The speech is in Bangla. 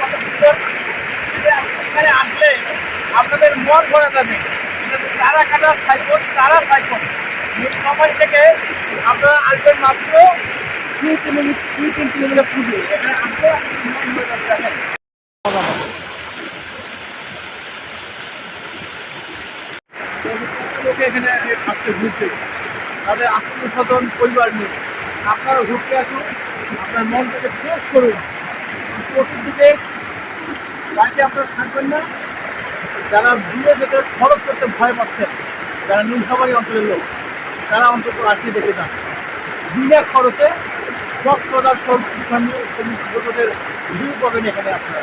কত সুন্দর এখানে আসলে আপনাদের মন যাবে। তারা কাটা তারা নীলফামারী থেকে আপনারা আসবেন মাত্র দুই কিলোমিটার দুই তিন কিলোমিটার পুজো এখানে আসলে এখানে আসতে ঘুরতে তাদের আত্মীয় স্বজন, পরিবার নিয়ে। আপনারা ঘুরতে আসুন, আপনার মনটাকে ফ্রেশ করুন। প্রকৃতিতে বাড়িতে আপনারা থাকবেন না। যারা দূরে যেতে খরচ করতে ভয় পাচ্ছেন, যারা নিমসাবাড়ি অঞ্চলের লোক, তারা অন্তত আসিয়ে দেখে যান। বিনা খরচে কক্সবাজার সব ভিউ পাবেন এখানে আপনারা।